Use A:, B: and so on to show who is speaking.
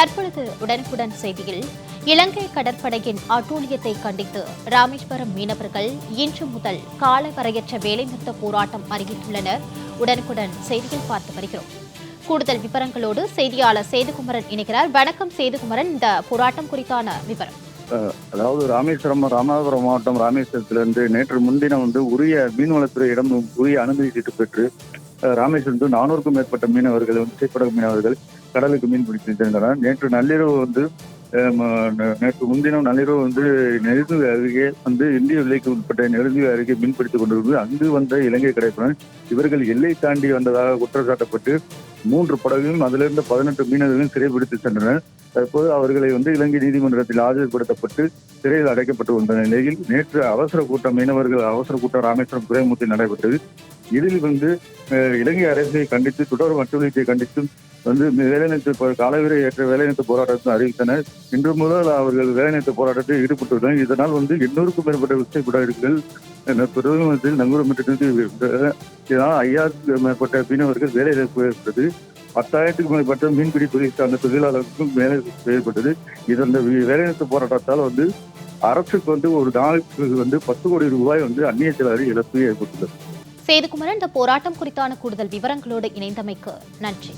A: தற்பொழுது உடனுக்குடன் செய்தியில் இலங்கை கடற்படையின் அட்டூழியத்தை கண்டித்து ராமேஸ்வரம் மீனவர்கள் இன்று முதல் காலவரையற்ற வேலைநிறுத்த போராட்டம் அறிவித்துள்ளனர். உடனுக்குடன் செய்தியில் பார்த்து வருகிறோம். கூடுதல் விவரங்களோடு செய்தியாளர் சேதுகுமரன் இணைகிறார். வணக்கம் சேதுகுமரன். இந்த போராட்டம் குறித்தான விவரம்.
B: அதாவது ராமேஸ்வரம் ராமநாதபுரம் மாவட்டம் ராமேஸ்வரத்திலிருந்து நேற்று முன்தினம் வந்து உரிய மீன்வளத்துறையிடம் உரிய அனுமதி சீட்டு பெற்று ராமேஸ்வரம் நானூறுக்கும் மேற்பட்ட மீனவர்கள் வந்து திரைப்பட மீனவர்கள் கடலுக்கு மீன் பிடித்து சென்றனர். நேற்று நள்ளிரவு வந்து நேற்று முன்தினம் நள்ளிரவு வந்து நெருங்குவி அருகே வந்து இந்திய எல்லைக்கு உட்பட்ட நெருங்குவி அருகே மீன் பிடித்துக் கொண்டிருந்து அங்கு வந்த இலங்கை கடைப்படன் இவர்கள் எல்லை தாண்டி வந்ததாக குற்றம் சாட்டப்பட்டு மூன்று படகுகளும் அதிலிருந்து பதினெட்டு மீனவர்களும் சிறைபிடித்து சென்றனர். தற்போது அவர்களை வந்து இலங்கை நீதிமன்றத்தில் ஆஜர்படுத்தப்பட்டு சிறையில் அடைக்கப்பட்டு வந்த நிலையில் நேற்று அவசர கூட்டம் மீனவர்கள் அவசர கூட்டம் ராமேஸ்வரம் துறைமுகத்தில் நடைபெற்றது. இதில் வந்து இலங்கை அரசை கண்டித்து தொடர் அட்டூழியத்தை கண்டித்தும் வந்து வேலைநிறுத்த போ- காலவரை ஏற்ற வேலைநிறுத்த போராட்டத்தை அறிவித்தனர் இன்று முதல் அவர்கள் வேலைநிறுத்த போராட்டத்தில் ஈடுபட்டுள்ளனர். இதனால் வந்து எண்ணூறுக்கும் மேற்பட்ட விசைப்படகுகள் பிரதமத்தில் நங்கூரமிட்டு இதனால் ஐயாயிரத்துக்கு மேற்பட்ட மீனவர்கள் வேலை இழப்பு ஏற்பட்டது. பத்தாயிரத்துக்கும் மேற்பட்ட மீன்பிடி தொழில் சார்ந்த தொழிலாளர்களுக்கும் வேலை ஏற்பட்டது. இதன் வேலைநிறுத்த போராட்டத்தால் வந்து அரசுக்கு வந்து ஒரு நாளுக்கு வந்து பத்து கோடி ரூபாய் வந்து அந்நிய செலவு இழப்பு ஏற்பட்டுள்ளது.
A: சேதுகுமரன் இந்த போராட்டம் குறித்தான கூடுதல் விவரங்களோடு இணைந்தமைக்கு நன்றி.